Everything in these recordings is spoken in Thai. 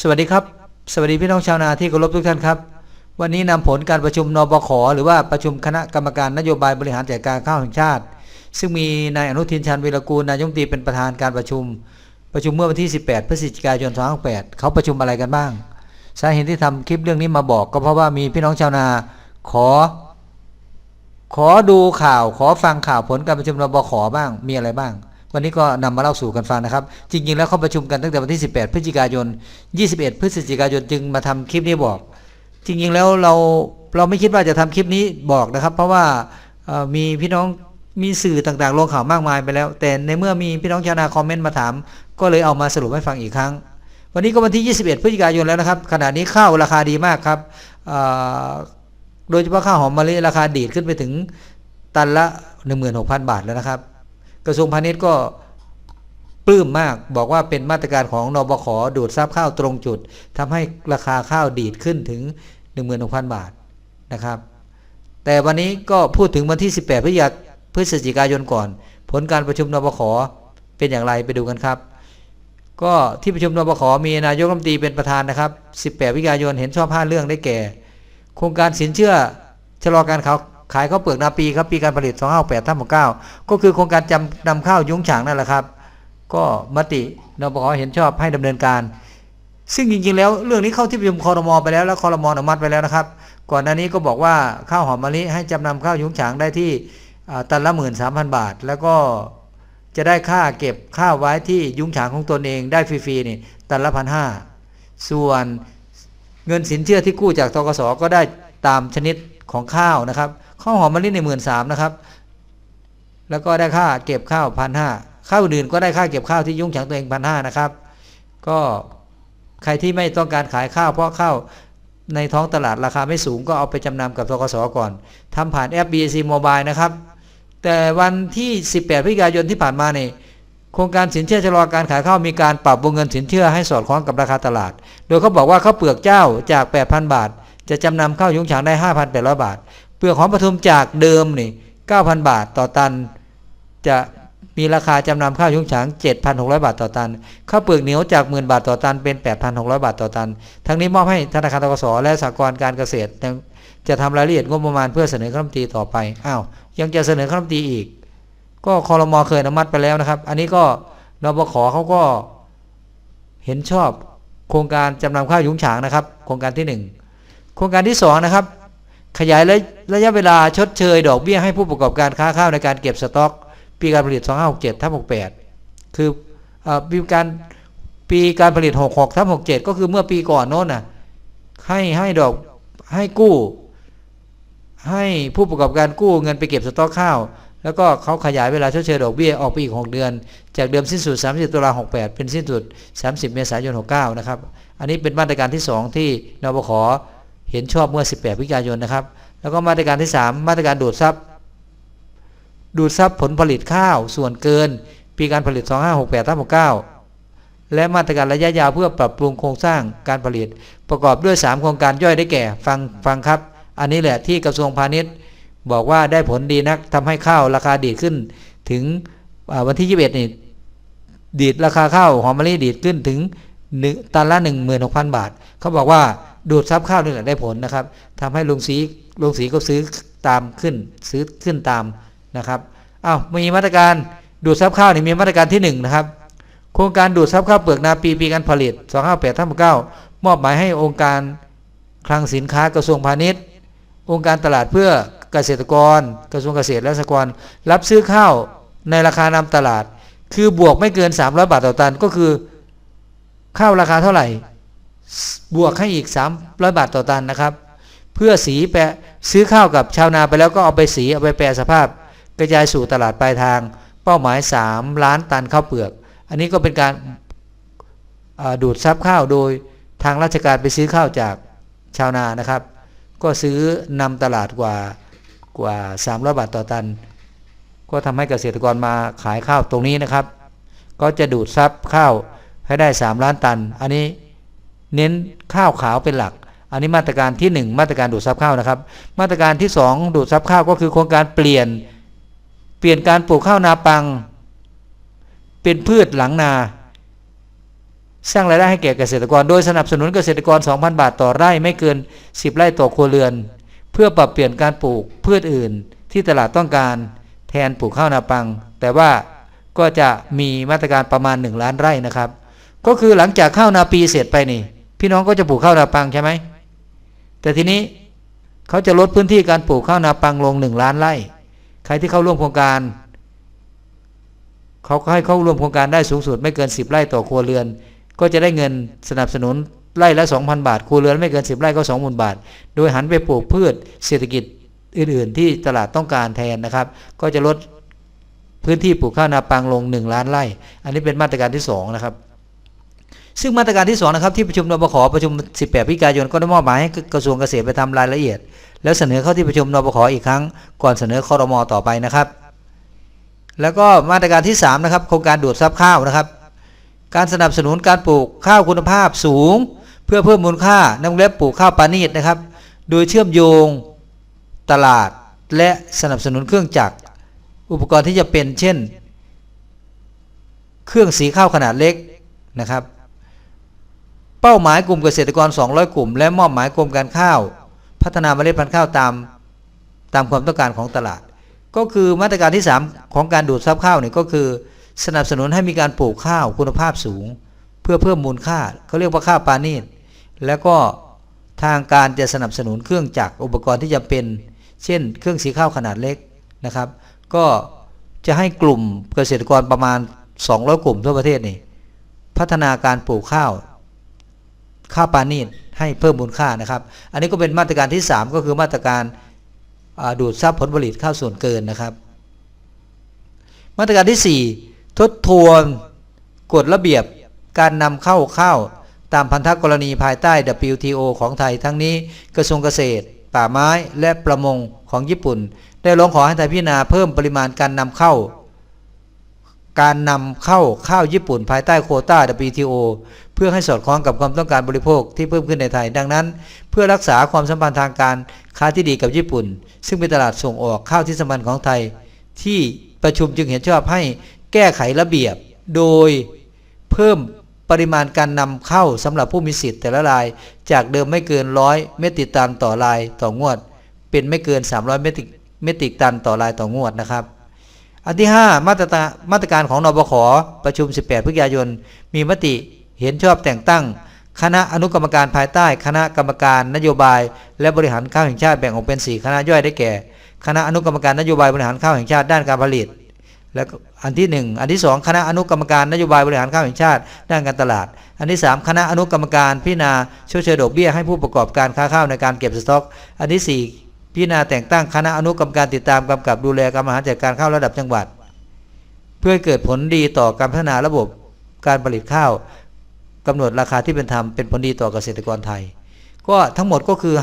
สวัสดีครับ สวัสดีพี่น้องชาวนาที่เคารพทุกท่านครับ วันนี้นำผลการประชุมนบขหรือว่าประชุมคณะกรรมการนโยบายบริหารจัดการข้าวแห่งชาติ ซึ่งมีนายอนุทินชาญวีรกูลนายกรัฐมตีเป็นประธานการประชุม ประชุมเมื่อวันที่ 18 พฤศจิกายน 2568 เขาประชุมอะไรกันบ้าง สาเหตุที่ทำคลิปเรื่องนี้มาบอกก็เพราะว่ามีพี่น้องชาวนาขอ ขอดูข่าวขอฟังข่าวผลการประชุมนบขบ้างมีอะไรบ้าง วันนี้ก็นำมาเล่าสู่กันฟังนะครับ จริง ๆ แล้วเขาประชุมกันตั้งแต่วันที่ 18 พฤศจิกายน 21 พฤศจิกายนจึงมาทำคลิปนี้บอก จริง ๆ แล้วเราเราไม่คิดว่าจะทำคลิปนี้บอกนะครับ เพราะว่ามีพี่น้องมีสื่อต่างๆลงข่าวมากมายไปแล้ว แต่ในเมื่อมีพี่น้องชาวนาคอมเมนต์มาถาม ก็เลยเอามาสรุปให้ฟังอีกครั้ง วันนี้ก็วันที่ 21 พฤศจิกายนแล้วนะครับ ขณะนี้ข้าวราคาดีมากครับโดยเฉพาะข้าวหอมมะลิราคาดีดขึ้นไปถึงตันละ 16,000 บาทแล้วนะครับ กระทรวงพาณิชย์ก็ปลื้มมากบอกว่าเป็นมาตรการของนบขดูดซับข้าวตรงจุดทำให้ราคาข้าวดีดขึ้นถึง 16,000 บาทนะครับ แต่วันนี้ก็พูดถึงวันที่ 18พพฤศจิกายนก่อน ผลการประชุมนบขเป็นอย่างไรไปดูกันครับ ก็ที่ประชุมนบขมีนายกรัฐมนตรีเป็นประธานนะครับ 18 พฤศจิกายนเห็นชอบ 5 เรื่องได้แก่ โครงการสินเชื่อชะลอการ ขายข้าวเปลือกนาปีครับปีการผลิต 258ทับ69 ก็คือโครงการจำนำข้าวยุ้งฉางนั่นแหละครับ ก็มตินบขเห็นชอบให้ดำเนินการ ซึ่งจริงๆแล้วเรื่องนี้เข้าที่ประชุมคอรมอไปแล้วแล้วคอรมออนุมัติไปแล้วนะครับ ก่อนหน้านี้ก็บอกว่าข้าวหอมมะลิให้จำนำข้าวยุ้งฉางได้ที่ตันละหมื่นสามพันบาท แล้วก็จะได้ค่าเก็บข้าวไว้ที่ยุ้งฉางของตนเองได้ฟรีๆนี่ตันละพันห้าส่วนเงินสินเชื่อที่กู้จากทกสก็ได้ตามชนิดของข้าวนะครับ ข้าวหอมมะลิในหมื่นสามนะครับ แล้วก็ได้ค่าเก็บข้าวพันห้าข้าวอื่นก็ได้ค่าเก็บข้าวที่ยุ้งฉางตัวเองพันห้านะครับ ก็ใครที่ไม่ต้องการขายข้าวเพราะข้าวในท้องตลาดราคาไม่สูงก็เอาไปจำนำกับทกสก่อนทำผ่านแอป BAC Mobile นะครับ แต่วันที่ 18พฤศจิกายนที่ผ่านมาเนี่ยโครงการสินเชื่อชะลอการขายข้าวมีการปรับวงเงินสินเชื่อให้สอดคล้องกับราคาตลาด โดยเขาบอกว่าข้าวเปลือกเจ้าจาก 8,000 บาท จะจำนำข้าวยุ้งฉางได้ 5,800 บาท ปลือกหอมปทุมจากเดิมนี่9,000 บาทต่อตัน จะมีราคาจำนำข้าวยุ้งฉาง 7,600 บาทต่อตัน ข้าวเปลือกเหนียวจากหมื่นบาทต่อตันเป็น 8,600 บาทต่อตัน ทั้งนี้มอบให้ธนาคารทกสและสหกรณ์การเกษตร จะทำรายละเอียดงบประมาณเพื่อเสนอคณะรัฐมนตรีต่อไป อ้าว ยังจะเสนอคณะรัฐมนตรีอีก ก็คอรมอเคยอนุมัติไปแล้วนะครับ อันนี้ก็นบขเขาก็เห็นชอบโครงการจำนำข้าวยุ้งฉางนะครับ โครงการที่หนึ่งโครงการที่สองนะครับ ขยายระยะเวลาชดเชย ดอกเบี้ยให้ผู้ประกอบการค้าข้าวในการเก็บสต็อก ปีการผลิต 2567ทับ68 คือปีการปีการผลิต 66ทับ67 ก็คือเมื่อปีก่อนโน้นน่ะให้ให้ดอกให้กู้ ให้ผู้ประกอบการกู้เงินไปเก็บสต็อกข้าว แล้วก็เขาขยายเวลาชดเชยดอกเบี้ยออกไปอีก 6 เดือน จากเดิมสิ้นสุด 30 ตุลา68 เป็นสิ้นสุด 30 เมษายน 69 นะครับ อันนี้เป็นมาตรการที่ 2 ที่นบข เห็นชอบเมื่อ 18พฤศจิกายนนะครับ แล้วก็มาตรการที่ 3 มาตรการดูดซับดูดซับผลผลิตข้าวส่วนเกิน ปีการผลิต 2568ทับ69 และมาตรการระยะยาวเพื่อปรับปรุงโครงสร้างการผลิต ประกอบด้วย 3 โครงการย่อยได้แก่ฟังฟังครับ อันนี้แหละที่กระทรวงพาณิชย์ บอกว่าได้ผลดีนักทำให้ข้าวราคาดีขึ้นถึงวันที่ 21 นี่ดีดราคาข้าวหอมมะลิดีดขึ้นถึงหนึ่งตันละ 16,000 บาท เขาบอกว่า ดูดซับข้าวนี่แหละได้ผลนะครับทำให้ลงสีลงสีก็ซื้อตามขึ้นซื้อขึ้นตามนะครับอ้าวมีมาตรการดูดซับข้าวนี่มีมาตรการที่หนึ่งนะครับโครงการดูดซับข้าวเปลือกนาปีปีการผลิต 258ทับ9มอบหมายให้องค์การคลังสินค้ากระทรวงพาณิชย์ องค์การตลาดเพื่อเกษตรกร กระทรวงเกษตรและสหกรณ์รับซื้อข้าวในราคานำตลาด คือบวกไม่เกิน 300 บาทต่อตันก็คือข้าวราคาเท่าไหร่ บวกให้อีก 300 บาทต่อตันนะครับ เพื่อสีแปะซื้อข้าวกับชาวนาไปแล้วก็เอาไปสีเอาไปแปรสภาพ กระจายสู่ตลาดปลายทาง เป้าหมาย 3 ล้านตันข้าวเปลือก อันนี้ก็เป็นการาดูดซับข้าวโดยทางราชการไปซื้อข้าวจากชาวนานะครับ ก็ซื้อนำตลาดกว่ากว่า300บาทต่อตัน ก็ทำให้เกษตรกรมาขายข้าวตรงนี้นะครับ ก็จะดูดซับข้าวให้ได้ 3 ล้านตัน อันนี้ เน้นข้าวขาวเป็นหลัก อันนี้มาตรการที่ 1 มาตรการดูดซับข้าวนะครับ มาตรการที่ 2 ดูดซับข้าวก็คือโครงการเปลี่ยน เปลี่ยนการปลูกข้าวนาปัง เป็นพืชหลังนา สร้างรายได้ให้แก่เกษตรกร โดยสนับสนุนเกษตรกร 2,000 บาทต่อไร่ไม่เกิน 10 ไร่ต่อครัวเรือน เพื่อปรับเปลี่ยนการปลูกพืชอื่น ที่ตลาดต้องการแทนปลูกข้าวนาปัง แต่ว่าก็จะมีมาตรการประมาณ 1 ล้านไร่นะครับ ก็คือหลังจากข้าวนาปีเสร็จไปนี่ พี่น้องก็จะปลูกข้าวนาปังใช่ไหมแต่ทีนี้เขาจะลดพื้นที่การปลูกข้าวนาปังลง1ล้านไร่ ใครที่เข้าร่วมโครงการเขาก็ให้เข้าร่วมโครงการได้สูงสุดไม่เกิน 10 ไร่ต่อครัวเรือน ก็จะได้เงินสนับสนุนไร่ละ 2,000 บาทครัวเรือนไม่เกิน 10 ไร่ก็ 20,000 บาท โดยหันไปปลูกพืชเศรษฐกิจอื่น ๆ ที่ตลาดต้องการแทนนะครับ ก็จะลดพื้นที่ปลูกข้าวนาปังลง 1 ล้านไร่ อันนี้เป็นมาตรการที่ 2 นะครับ ซึ่งมาตรการที่2นะครับที่ประชุมนบขประชุม 18 พิกายนก็ได้มอบหมายให้กระทรวงเกษตรไปทำรายละเอียด แล้วเสนอเข้าที่ประชุมนบขอีกครั้ง ก่อนเสนอคอรมอต่อไปนะครับ แล้วก็มาตรการที่3นะครับโครงการดูดซับข้าวนะครับ การสนับสนุนการปลูกข้าวคุณภาพสูง เพื่อเพิ่มมูลค่านวงเล็บปลูกข้าวปานีตนะครับ โดยเชื่อมโยงตลาดและสนับสนุนเครื่องจักร อุปกรณ์ที่จะเป็นเช่น เครื่องสีข้าวขนาดเล็กนะครับ เป้าหมายกลุ่มเกษตรกร 200 กลุ่ม และมอบหมายกรมการข้าว พัฒนาเมล็ดพันธุ์ข้าวตามตามความต้องการของตลาด ก็คือมาตรการที่ 3 ของการดูดซับข้าวเนี่ยก็คือ สนับสนุนให้มีการปลูกข้าวคุณภาพสูง เพื่อเพิ่มมูลค่าเขาเรียกว่าข้าวปานีตแล้วก็ทางการจะสนับสนุนเครื่องจักรอุปกรณ์ที่จะเป็น เช่น เครื่องสีข้าวขนาดเล็กนะครับ ก็จะให้กลุ่มเกษตรกรประมาณ 200 กลุ่มทั่วประเทศนี่พัฒนาการปลูกข้าว ข้าปานีตให้เพิ่มมูลค่านะครับ อันนี้ก็เป็นมาตรการที่ 3 ก็คือมาตรการดูดซับผลผลิตข้าวส่วนเกินนะครับ มาตรการที่ 4 ทบทวนกฎระเบียบการนำเข้าข้าวตามพันธกรณีภายใต้ WTO ของไทยทั้งนี้กระทรวงเกษตร ป่าไม้และประมงของญี่ปุ่น ได้ร้องขอให้ไทยพิจารณาเพิ่มปริมาณการนำเข้า การนำเข้าข้าวญี่ปุ่น ภายใต้โคต้า WTO เพื่อให้สอดคล้องกับความต้องการบริโภคที่เพิ่มขึ้นในไทย ดังนั้น เพื่อรักษาความสัมพันธ์ทางการค้าที่ดีกับญี่ปุ่น ซึ่งเป็นตลาดส่งออกข้าวที่สำคัญของไทย ที่ประชุมจึงเห็นชอบให้แก้ไขระเบียบ โดยเพิ่มปริมาณการนำเข้าสำหรับผู้มีสิทธิ์แต่ละราย จากเดิมไม่เกินร้อยเมตริกตันต่อรายต่องวด เป็นไม่เกิน 300 เมตริกเมตริกตันต่อรายต่องวดนะครับอันที่ 5 มาตรมาตรการของนบขประชุม 18 พฤศจิกายน มีมติ เห็นชอบแต่งตั้ง คณะอนุกรรมการภายใต้ คณะกรรมการนโยบาย และบริหารข้าวแห่งชาติแบ่งออกเป็น 4 คณะย่อยได้แก่ คณะอนุกรรมการนโยบายบริหารข้าวแห่งชาติด้านการผลิต และอันที่ 1 อันที่ 2 คณะอนุกรรมการนโยบายบริหารข้าวแห่งชาติ ด้านการตลาด อันที่ 3 คณะอนุกรรมการพิจารณาชดเชยดอกเบี้ยให้ผู้ประกอบการค้าข้าวในการเก็บสต็อก อันที่ 4 พิจารณาแต่งตั้งคณะอนุกรรมการติดตามกำกับดูแลการบริหารจัดการข้าวระดับจังหวัด เพื่อเกิดผลดีต่อการพัฒนาระบบการผลิตข้าว กำหนดราคาที่เป็นธรรมเป็นผลดีต่อเกษตรกรไทย ก็ทั้งหมดก็คือ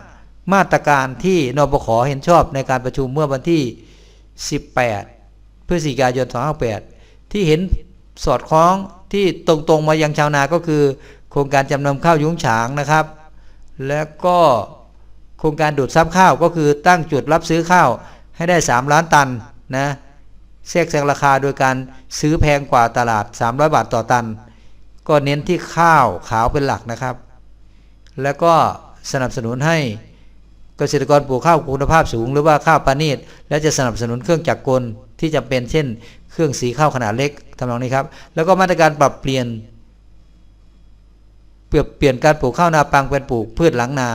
5 มาตรการที่นบขเห็นชอบในการประชุมเมื่อวันที่ 18 พฤศจิกายน 2568ที่เห็นสอดคล้องที่ตรงๆมายังชาวนาก็คือ โครงการจำนำข้าวยุ้งฉางนะครับ และก็โครงการดูดซับข้าวก็คือตั้งจุดรับซื้อข้าวให้ได้ 3 ล้านตันนะแทรกแซงราคาโดยการซื้อแพงกว่าตลาด 300 บาทต่อตัน ก็เน้นที่ข้าวขาวเป็นหลักนะครับ แล้วก็สนับสนุนให้เกษตรกรปลูกข้าวคุณภาพสูง หรือว่าข้าวปานีตและจะสนับสนุนเครื่องจักรกลที่จำเป็นเช่น เครื่องสีข้าวขนาดเล็กทำนองนี้ครับ แล้วก็มาตรการปรับเปลี่ยนเปลี่ยนเปลี่ยนการปลูกข้าวนาปังเป็นปลูกพืชหลังนา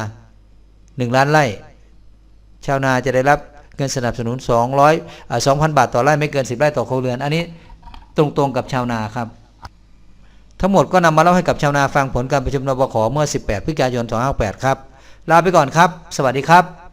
1 ล้านไร่ ชาวนาจะได้รับเงินสนับสนุน 200อ่า2,000 บาทต่อไร่ไม่เกิน 10 ไร่ต่อครัวเรือน อันนี้ตรงๆกับชาวนาครับ ทั้งหมดก็นำมาเล่าให้กับชาวนาฟังผลการประชุมนบขเมื่อ 18 พฤศจิกายน 2568 ครับ ลาไปก่อนครับ สวัสดีครับ